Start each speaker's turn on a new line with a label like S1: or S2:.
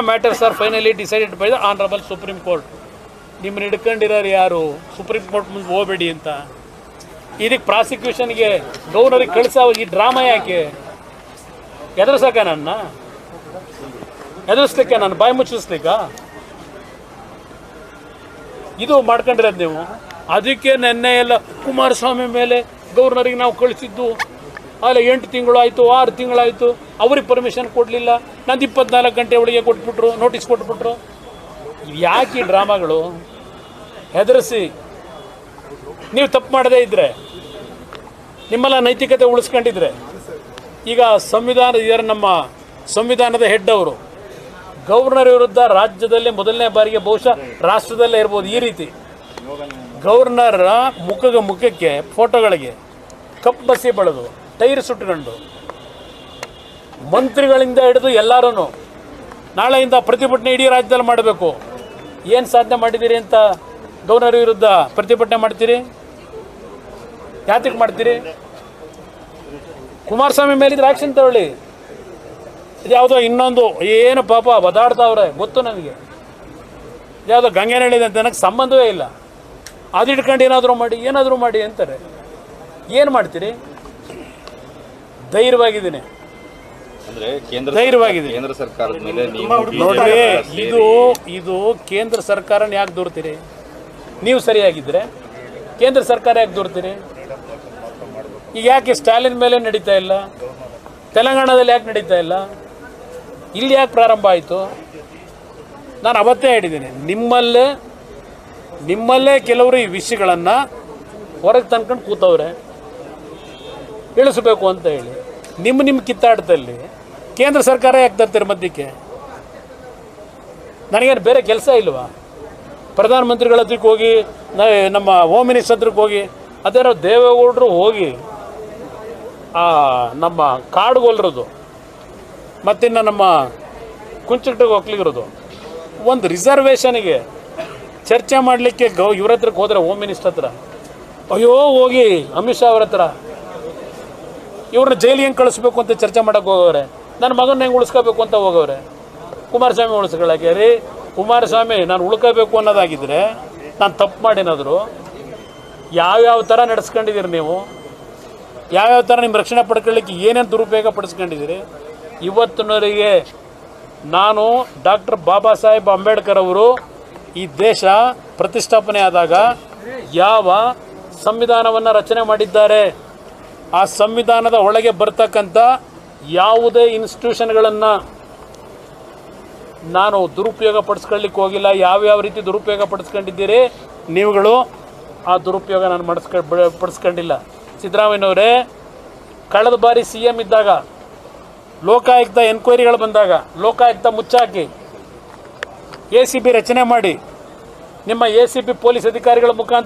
S1: Matters are finally decided by the honourable Supreme Court ನಿಮ್ಮನ್ನ ಹಿಡ್ಕೊಂಡಿರೋರು ಯಾರು? ಸುಪ್ರೀಂ ಕೋರ್ಟ್ ಮುಂದೆ ಹೋಗಬೇಡಿ ಅಂತ. ಇದಕ್ಕೆ ಪ್ರಾಸಿಕ್ಯೂಷನ್ಗೆ ಗೌರ್ನರಿಗೆ ಕಳಿಸೋ ಈ ಡ್ರಾಮಾ ಯಾಕೆ? ಎದುರಿಸಕ ನನ್ನ? ಎದುರಿಸ್ಲಿಕ್ಕೆ ನಾನು ಬಾಯಿ ಮುಚ್ಚಿಸ್ಲಿಕ್ಕ? ಇದು ಮಾಡ್ಕೊಂಡಿರೋದು ನೀವು. ಅದಕ್ಕೆ ನೆನ್ನೆ ಎಲ್ಲ ಕುಮಾರಸ್ವಾಮಿ ಮೇಲೆ ಗೌರ್ನರಿಗೆ ನಾವು ಕಳಿಸಿದ್ದು. ಅಲ್ಲ, ಎಂಟು ತಿಂಗಳು ಆಯಿತು ಆರು ತಿಂಗಳಾಯಿತು, ಅವ್ರಿಗೆ ಪರ್ಮಿಷನ್ ಕೊಡಲಿಲ್ಲ. ನಂದು ಇಪ್ಪತ್ನಾಲ್ಕು ಗಂಟೆ ಒಳಗೆ ಕೊಟ್ಬಿಟ್ರು ನೋಟಿಸ್ ಕೊಟ್ಬಿಟ್ರು. ಯಾಕೆ ಈ ಡ್ರಾಮಾಗಳು? ಹೆದರಿಸಿ. ನೀವು ತಪ್ಪು ಮಾಡದೇ ಇದ್ದರೆ ನಿಮ್ಮೆಲ್ಲ ನೈತಿಕತೆ ಉಳಿಸ್ಕೊಂಡಿದ್ರೆ. ಈಗ ಸಂವಿಧಾನ ಇದರ ನಮ್ಮ ಸಂವಿಧಾನದ ಹೆಡ್ ಅವರು. ಗವರ್ನರ್ ವಿರುದ್ಧ ರಾಜ್ಯದಲ್ಲಿ ಮೊದಲನೇ ಬಾರಿಗೆ ಬಹುಶಃ ರಾಷ್ಟ್ರದಲ್ಲೇ ಇರ್ಬೋದು ಈ ರೀತಿ. ಗವರ್ನರ್ ಮುಖಗ ಮುಖಕ್ಕೆ ಫೋಟೋಗಳಿಗೆ ಕಪ್ಪು ಬಸಿ ಬೆಳೆದು. ಟೈರ್ ಸುಟ್ಕೊಂಡು ಮಂತ್ರಿಗಳಿಂದ ಹಿಡಿದು ಎಲ್ಲರೂ ನಾಳೆಯಿಂದ ಪ್ರತಿಭಟನೆ ಇಡೀ ರಾಜ್ಯದಲ್ಲಿ ಮಾಡಬೇಕು. ಏನು ಸಾಧನೆ ಮಾಡಿದ್ದೀರಿ ಅಂತ ಗೌರ್ನರ್ ವಿರುದ್ಧ ಪ್ರತಿಭಟನೆ ಮಾಡ್ತೀರಿ? ಯಾತಕ್ಕೆ ಮಾಡ್ತೀರಿ? ಕುಮಾರಸ್ವಾಮಿ ಮೇಲಿದ್ರೆ ಆಕ್ಷನ್ ತಗೊಳ್ಳಿ. ಇದ್ಯಾವುದೋ ಇನ್ನೊಂದು ಏನು ಪಾಪ ಒದಾಡ್ತಾವ್ರೆ ಗೊತ್ತು ನನಗೆ. ಯಾವುದೋ ಗಂಗೆನಳ್ಳಿದೆ ಅಂತ ನನಗೆ ಸಂಬಂಧವೇ ಇಲ್ಲ. ಅದಿಟ್ಕೊಂಡು ಏನಾದರೂ ಮಾಡಿ ಏನಾದರೂ ಮಾಡಿ ಅಂತಾರೆ. ಏನು ಮಾಡ್ತೀರಿ? ಧೈರ್ಯವಾಗಿದ್ದೀನಿ.
S2: ಅಂದ್ರೆ ಕೇಂದ್ರ
S1: ಧೈರ್ಯವಾಗಿದೆ.
S2: ಕೇಂದ್ರ ಸರ್ಕಾರದ ಮೇಲೆ
S1: ನೋಡ್ರಿ ಇದು ಇದು ಕೇಂದ್ರ ಸರ್ಕಾರನ ಯಾಕೆ ದೂರ್ತೀರಿ? ನೀವು ಸರಿಯಾಗಿದ್ದರೆ ಕೇಂದ್ರ ಸರ್ಕಾರ ಯಾಕೆ ದೂರ್ತೀರಿ? ಈಗ ಯಾಕೆ ಸ್ಟಾಲಿನ್ ಮೇಲೆ ನಡೀತಾ ಇಲ್ಲ? ತೆಲಂಗಾಣದಲ್ಲಿ ಯಾಕೆ ನಡೀತಾ ಇಲ್ಲ? ಇಲ್ಲಿ ಯಾಕೆ ಪ್ರಾರಂಭ ಆಯಿತು? ನಾನು ಅವತ್ತೇ ಹೇಳಿದ್ದೀನಿ ನಿಮ್ಮಲ್ಲೇ ನಿಮ್ಮಲ್ಲೇ ಕೆಲವರು ಈ ವಿಷಯಗಳನ್ನು ಹೊರಗೆ ತಂದ್ಕೊಂಡು ಕೂತವ್ರೆ. ಇಳಿಸ್ಬೇಕು ಅಂತ ಹೇಳಿ ನಿಮ್ಮ ನಿಮ್ಮ ಕಿತ್ತಾಟದಲ್ಲಿ ಕೇಂದ್ರ ಸರ್ಕಾರ ಯಾಕೆ ತರ್ತೀರಿ ಮಧ್ಯಕ್ಕೆ? ನನಗೇನು ಬೇರೆ ಕೆಲಸ ಇಲ್ವಾ? ಪ್ರಧಾನಮಂತ್ರಿಗಳ ಹತ್ರಕ್ಕೆ ಹೋಗಿ ನಮ್ಮ ಹೋಮ್ ಮಿನಿಸ್ಟರ್ ಹತ್ರಕ್ಕೆ ಹೋಗಿ, ಅದೇನೋ ದೇವೇಗೌಡರು ಹೋಗಿ ನಮ್ಮ ಕಾಡುಗೊಲ್ರದು ಮತ್ತಿನ್ನು ನಮ್ಮ ಕುಂಚಿಟ್ಟಿಗೆ ಹೊಕ್ಲಿಗಿರೋದು ಒಂದು ರಿಸರ್ವೇಷನ್ಗೆ ಚರ್ಚೆ ಮಾಡಲಿಕ್ಕೆ ಗೌ ಇವ್ರ ಹತ್ರಕ್ಕೆ ಹೋದ್ರೆ ಹೋಮ್ ಮಿನಿಸ್ಟರ್ ಹತ್ರ. ಅಯ್ಯೋ, ಹೋಗಿ, ಅಮಿತ್ ಶಾ ಅವ್ರ ಹತ್ರ. ಇವ್ರನ್ನ ಜೈಲಿಗೆ ಹೆಂಗೆ ಕಳಿಸ್ಬೇಕು ಅಂತ ಚರ್ಚೆ ಮಾಡೋಕ್ಕೆ ಹೋಗವ್ರೆ? ನನ್ನ ಮಗನ ಹೆಂಗೆ ಉಳಿಸ್ಕೋಬೇಕು ಅಂತ ಹೋಗವ್ರೆ? ಕುಮಾರಸ್ವಾಮಿ ಉಳಿಸ್ಕೊಳ್ಳೋಕೆ ರೀ ಕುಮಾರಸ್ವಾಮಿ, ನಾನು ಉಳ್ಕೋಬೇಕು ಅನ್ನೋದಾಗಿದ್ದರೆ ನಾನು ತಪ್ಪು ಮಾಡಿನಾದ್ರು. ಯಾವ್ಯಾವ ಥರ ನಡೆಸ್ಕೊಂಡಿದ್ದೀರಿ ನೀವು? ಯಾವ್ಯಾವ ಥರ ನಿಮ್ಮ ರಕ್ಷಣೆ ಪಡ್ಕೊಳ್ಳಿಕ್ಕೆ ಏನೇನು ದುರುಪಯೋಗ ಪಡಿಸ್ಕೊಂಡಿದ್ದೀರಿ ಇವತ್ತಿನವರಿಗೆ ನಾನು ಡಾಕ್ಟರ್ ಬಾಬಾ ಸಾಹೇಬ್ ಅಂಬೇಡ್ಕರ್ ಅವರು ಈ ದೇಶ ಪ್ರತಿಷ್ಠಾಪನೆ ಆದಾಗ ಯಾವ ಸಂವಿಧಾನವನ್ನು ರಚನೆ ಮಾಡಿದ್ದಾರೆ? ಆ ಸಂವಿಧಾನದ ಒಳಗೆ ಬರ್ತಕ್ಕಂಥ ಯಾವುದೇ ಇನ್ಸ್ಟಿಟ್ಯೂಷನ್ಗಳನ್ನು ನಾನು ದುರುಪಯೋಗ ಪಡಿಸ್ಕೊಳ್ಳಿಕ್ಕೆ ಹೋಗಿಲ್ಲ. ಯಾವ್ಯಾವ ರೀತಿ ದುರುಪಯೋಗ ಪಡಿಸ್ಕೊಂಡಿದ್ದೀರಿ ನೀವುಗಳು, ಆ ದುರುಪಯೋಗ ನಾನು ಮಾಡಿಸ್ಕ ಪಡಿಸ್ಕೊಂಡಿಲ್ಲ. ಸಿದ್ದರಾಮಯ್ಯನವರೇ, ಕಳೆದ ಬಾರಿ ಸಿ ಎಂ ಇದ್ದಾಗ, ಲೋಕಾಯುಕ್ತ ಎನ್ಕ್ವೈರಿಗಳು ಬಂದಾಗ, ಲೋಕಾಯುಕ್ತ ಮುಚ್ಚಾಕಿ, ಎ ಸಿ ಬಿ ರಚನೆ ಮಾಡಿ, ನಿಮ್ಮ ಎ ಸಿ ಬಿ ಪೊಲೀಸ್ ಅಧಿಕಾರಿಗಳ ಮುಖಾಂತರ